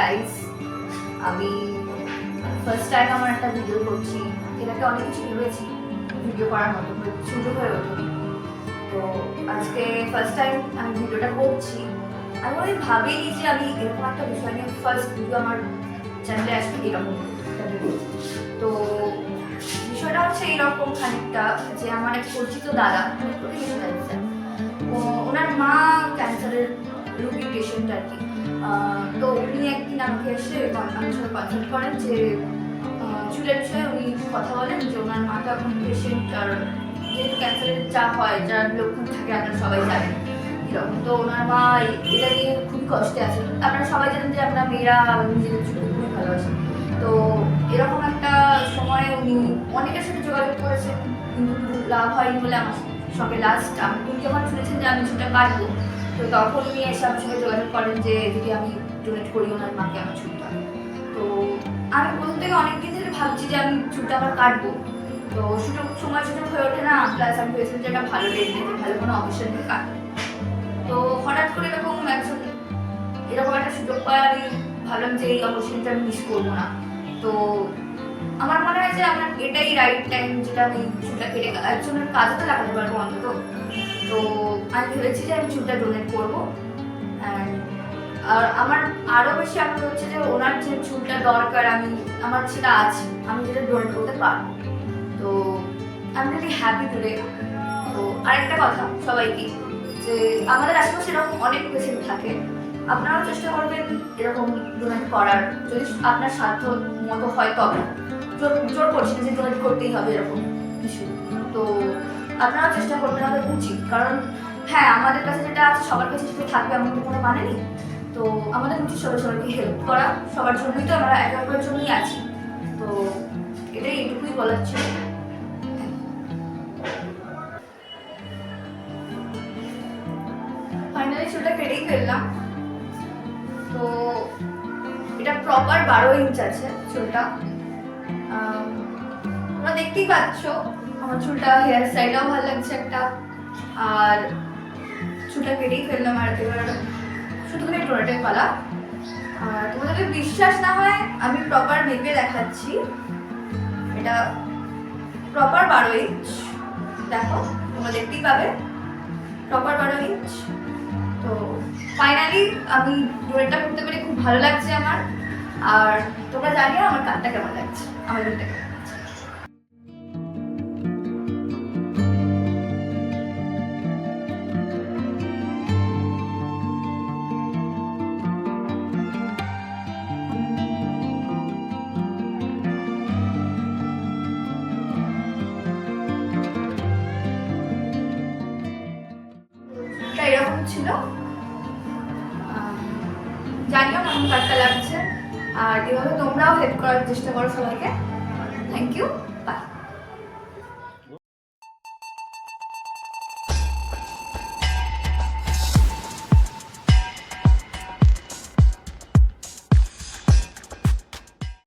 Guys আমি first time আমার একটা ভিডিও করছি। এটাকে অনেক কিছু ভেবেছি ভিডিও করার মতো সুযোগ হয়ে ওঠেনি তো আজকে ফার্স্ট টাইম আমি ভিডিওটা করছি। আমি হয় ভাবিনি যে আমি এরকম একটা বিষয় নিয়ে ফার্স্ট ভিডিও আমার চ্যানেলে আসবে এরকম তো বিষয়টা হচ্ছে এইরকম খানিকটা যে আমার এক পরিচিত দাদা ওনার মা ক্যান্সারের রুগী পেশেন্ট আর কি। তো উনি একদিন আমাকে এসে আমার সাথে কনসাল্ট করেন যে চুলের বিষয়ে উনি কথা বলেন যে ওনার মাটা এখন পেশেন্ট আর যেহেতু ক্যান্সারের যা হয়, যার লক্ষণ থাকে আপনারা সবাই জানেন এরকম। তো ওনার মা এটা নিয়ে খুব কষ্টে আছে আপনারা সবাই জানেন যে আমরা মেয়েরা নিজেদের চুলকে খুবই ভালোবাসি। তো এরকম একটা সময়ে উনি অনেকের সাথে যোগাযোগ করেছেন, কিন্তু লাভ হয়নি বলে আমার সঙ্গে লাস্ট আমি, উনি যখন শুনেছেন যে আমি চুলটা কাটবো তো তখন উনি এসে আমার সঙ্গে যোগাযোগ করেন যে যদি আমি ডোনেট করি ওনার মাকে আমার চুলটা তো আমি প্রথম থেকে অনেকদিন ধরে ভাবছি যে আমি চুলটা আবার কাটবো। তো সুযোগ, সময় সুযোগ হয়ে ওঠে না প্লাস আমি ভেবেছিলাম যে একটা ভালো ডেট দেখে ভালো কোনো অকেশন দেখে কাটবো। তো হঠাৎ করে এরকম একজন, এরকম একটা সুযোগ পায় আমি ভাবলাম যে এই অপরচুনিটি আমি মিস করব না। তো আমার মনে হয় যে আমার এটাই রাইট টাইম যেটা আমি চুলটা কেটে একজনের কাজে তো লাগাতে পারব অন্তত। তো আমি ভেবেছি যে আমি চুলটা ডোনেট করব। আর আমার আরও বেশি আগ্রহ হচ্ছে যে ওনার যে চুলটা দরকার, আমি, আমার সেটা আছে, আমি যেটা ডোনেট করতে পারব। তো আমি এম হ্যাপি টুডে তো আরেকটা কথা সবাইকে, যে আমাদের আশেপাশে এরকম অনেক পেশেন্ট থাকে। আপনারাও চেষ্টা করবেন এরকম ডোনেট করার। যদি আপনার সাধ্য মতো হয় তবে। জোর করছি না যে ডোনেট করতেই হবে এরকম কিছু। তো আপনারাও চেষ্টা করবেন আমাদের উচিত। কারণ হ্যাঁ আমাদের কাছে যেটা আছে, সবার কাছে সেটা থাকবে এমন তো কোনো মানে নেই। তো আমাদের উচিত সবাই সবাইকে হেল্প করা। সবার জন্যই তো আমরা একে অপরের জন্যই আছি। তো এটাই এটুকুই বলার ছিল। ফাইনালি চুলটা কেটেই ফেললাম। তো এটা প্রপার বারো ইঞ্চ আছে চুলটা। তোমরা দেখতেই পাচ্ছ, আমার চুলটা হেয়ার স্টাইলটাও ভালো লাগছে একটা। আর চুলটা কেটেই ফেললাম আর এবার শুধুখানি টোনাটের পালা। আর তোমাদের বিশ্বাস না হয় আমি প্রপার মেপে দেখাচ্ছি। এটা প্রপার বারো ইঞ্চ দেখো, তোমরা দেখতেই পাবে। প্রপার বারো ইঞ্চ তো ফাইনালি আমি ডোরেটা করতে পেরে খুব ভালো লাগছে আমার। আর তোমরা জানিও আমার কানটা কেমন লাগছে, আমার ডোরেটা কেমন লাগছে এটা এরকম ছিল? আহ, জানিও কেমন টাটকা লাগছে। আর এভাবে তোমরাও হেল্প করার চেষ্টা করো সবাইকে। Thank you